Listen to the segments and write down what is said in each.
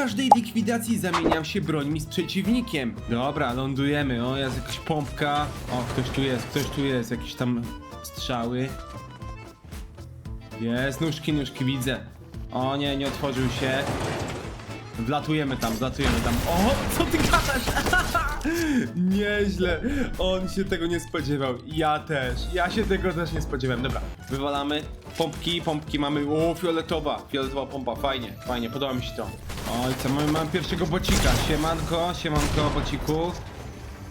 każdej likwidacji zamieniam się brońmi z przeciwnikiem. Dobra, lądujemy. O, jest jakaś pompka. O, ktoś tu jest, ktoś tu jest. Jakieś tam strzały. Jest, nóżki, nóżki, widzę. O nie, nie otworzył się. Wlatujemy tam, wlatujemy tam. O, co ty gadasz? Nieźle. On się tego nie spodziewał. Ja też. Ja się tego też nie spodziewałem. Dobra, wywalamy. Pompki, pompki mamy. O, fioletowa. Fioletowa pompa. Fajnie, fajnie. Podoba mi się to. Oj, co mamy? Mamy pierwszego bocika. Siemanko, siemanko, bociku.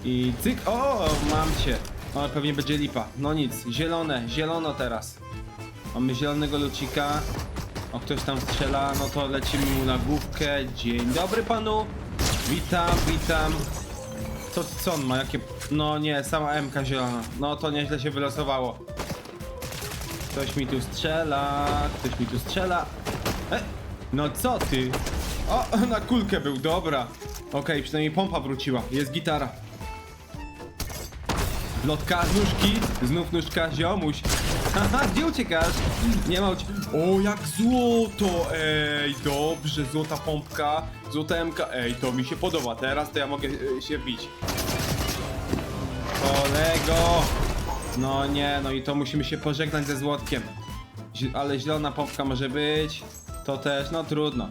I cyk. O, mam cię. O, pewnie będzie lipa. No nic, zielone, zielono teraz. Mamy zielonego lucika. O, ktoś tam strzela, no to lecimy mu na główkę. Dzień dobry panu. Witam, witam. Co, co on ma? Jakie... No nie, sama MK zielona. No to nieźle się wylosowało. Ktoś mi tu strzela, ktoś mi tu strzela. E, no co ty? O, na kulkę był, dobra. Okej, przynajmniej pompa wróciła. Jest gitara. Lotka, nóżki, znów nóżka, ziomuś. Haha, gdzie uciekasz? Nie ma ucie... O, jak złoto! Ej, dobrze, złota pompka, złota MK. Ej, to mi się podoba. Teraz to ja mogę e, się bić. Kolego! No nie, no i to musimy się pożegnać ze złotkiem. Ale zielona pompka może być. To też, no trudno.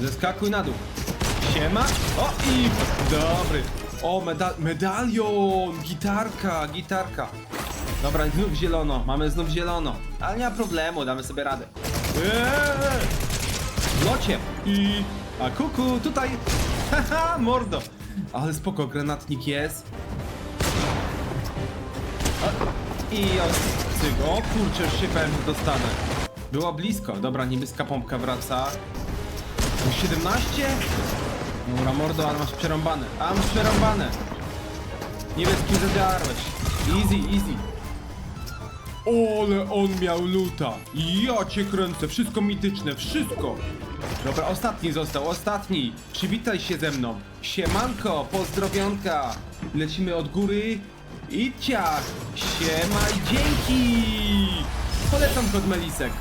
Zeskakuj na dół. Siema. O i dobry. O, meda medalion, gitarka, gitarka. Dobra, znów zielono, mamy znów zielono. Ale nie ma problemu, damy sobie radę. Eee! Locie. I... A kuku, tutaj. Haha, mordo. Ale spoko, granatnik jest. I cyk. O kurczę, już się dostanę. Było blisko. Dobra, niebieska pompka wraca. 17? Dobra, mordo, ale masz przerąbane. A, masz przerąbane. Niebieski zadarłeś. Easy, easy. Ole, on miał luta. Ja cię kręcę, wszystko mityczne, wszystko. Dobra, ostatni został, ostatni. Przywitaj się ze mną. Siemanko, pozdrowionka. Lecimy od góry. I ciach. Siema i dzięki. Polecam kod Melisek.